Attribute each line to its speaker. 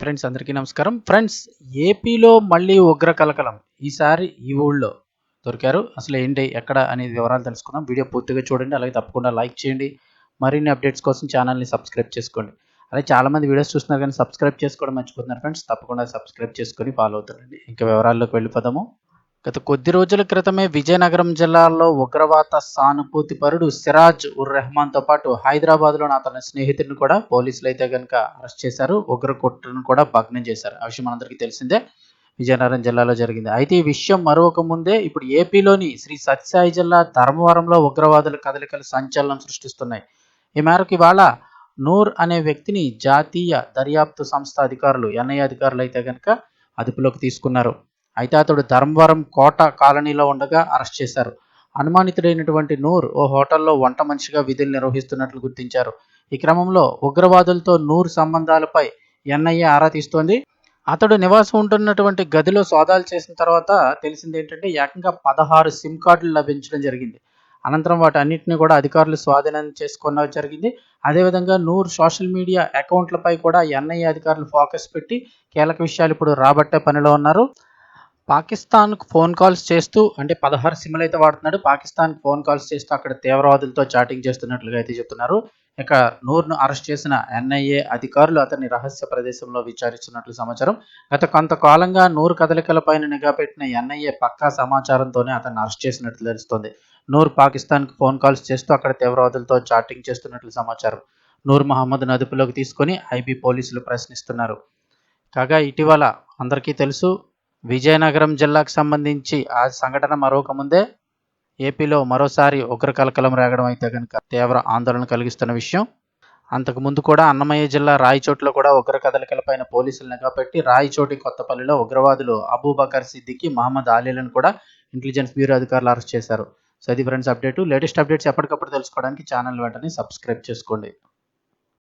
Speaker 1: Friends అందరికీ నమస్కారం. Friends ఏపీలో మళ్ళీ ఉగ్ర కలకలం ఈసారి ఈ ఊళ్ళో దొరికారు. అసలు ఏంటి ఎక్కడ అనేది వివరాలు తెలుసుకుందాం. వీడియో పూర్తిగా చూడండి అలాగే తప్పకుండా లైక్ చేయండి. మరిన్ని అప్డేట్స్ కోసం ఛానల్ని సబ్స్క్రైబ్ చేసుకోండి. అలాగే చాలామంది వీడియోస్ చూస్తున్నారు కానీ సబ్స్క్రైబ్ చేసుకోవడం మర్చిపోతున్నారు. ఫ్రెండ్స్ తప్పకుండా సబ్స్క్రైబ్ చేసుకొని ఫాలో అవుతారండి. ఇంకా వివరాల్లోకి వెళ్ళిపోదాము. గత కొద్ది రోజుల క్రితమే విజయనగరం జిల్లాలో ఉగ్రవాద సానుభూతి పరుడు సిరాజ్ ఉర్ రెహమాన్తో పాటు హైదరాబాద్లోని అతని స్నేహితుడిని కూడా పోలీసులు అయితే కనుక అరెస్ట్ చేశారు. ఉగ్ర కుట్రను కూడా భగ్నం చేశారు. ఆ విషయం మనందరికీ తెలిసిందే. విజయనగరం జిల్లాలో జరిగింది. అయితే ఈ విషయం మరొక ముందే ఇప్పుడు ఏపీలోని శ్రీ సత్యసాయి జిల్లా ధర్మవరంలో ఉగ్రవాదుల కదలికలు సంచలనం సృష్టిస్తున్నాయి. ఈ మేరకు ఇవాళ నూర్ అనే వ్యక్తిని జాతీయ దర్యాప్తు సంస్థ అధికారులు ఎన్ఐ అధికారులు అయితే కనుక అదుపులోకి తీసుకున్నారు. అయితే అతడు ధర్మవరం కోట కాలనీలో ఉండగా అరెస్ట్ చేశారు. అనుమానితుడైనటువంటి నూర్ ఓ హోటల్లో వంట మనిషిగా విధులు నిర్వహిస్తున్నట్లు గుర్తించారు. ఈ క్రమంలో ఉగ్రవాదులతో నూర్ సంబంధాలపై ఎన్ఐఏ ఆరా తీస్తోంది. అతడు నివాసం ఉంటున్నటువంటి గదిలో సోదాలు చేసిన తర్వాత తెలిసింది ఏంటంటే ఏకంగా పదహారు సిమ్ కార్డులు లభించడం జరిగింది. అనంతరం వాటి అన్నింటినీ కూడా అధికారులు స్వాధీనం చేసుకున్న జరిగింది. అదేవిధంగా నూర్ సోషల్ మీడియా అకౌంట్లపై కూడా ఎన్ఐఏ అధికారులు ఫోకస్ పెట్టి కీలక విషయాలు ఇప్పుడు రాబట్టే పనిలో ఉన్నారు. పాకిస్తాన్కు ఫోన్ కాల్స్ చేస్తూ అంటే పదహారు సిమ్లు అయితే వాడుతున్నాడు. పాకిస్తాన్కి ఫోన్ కాల్స్ చేస్తూ అక్కడ తీవ్రవాదులతో చాటింగ్ చేస్తున్నట్లుగా అయితే చెప్తున్నారు. ఇక నూర్ను అరెస్ట్ చేసిన ఎన్ఐఏ అధికారులు అతన్ని రహస్య ప్రదేశంలో విచారిస్తున్నట్లు సమాచారం. గత కొంతకాలంగా నూరు కదలికలపైన నిఘా పెట్టిన ఎన్ఐఏ పక్కా సమాచారంతోనే అతన్ని అరెస్ట్ చేసినట్లు తెలుస్తోంది. నూర్ పాకిస్తాన్కు ఫోన్ కాల్స్ చేస్తూ అక్కడ తీవ్రవాదులతో చాటింగ్ చేస్తున్నట్లు సమాచారం. నూర్ మహమ్మద్ అదుపులోకి తీసుకొని ఐబీ పోలీసులు ప్రశ్నిస్తున్నారు. కాగా ఇటీవల అందరికీ తెలుసు విజయనగరం జిల్లాకు సంబంధించి ఆ సంఘటన మరొక ముందే ఏపీలో మరోసారి ఉగ్ర కలకలం రేగడం అయితే కనుక తీవ్ర ఆందోళన కలిగిస్తున్న విషయం. అంతకు ముందు కూడా అన్నమయ్య జిల్లా రాయచోట్లో కూడా ఉగ్ర కదలికలపైన పోలీసులు నిఘా పెట్టి రాయచోటి కొత్తపల్లిలో ఉగ్రవాదులు అబూబకర్ సిద్దికి మహమ్మద్ ఆలీలను కూడా ఇంటెలిజెన్స్ బ్యూరో అధికారులు అరెస్ట్ చేశారు. సో అది ఫ్రెండ్స్ అప్డేట్. లేటెస్ట్ అప్డేట్స్ ఎప్పటికప్పుడు తెలుసుకోవడానికి ఛానల్ వెంటనే సబ్స్క్రైబ్ చేసుకోండి.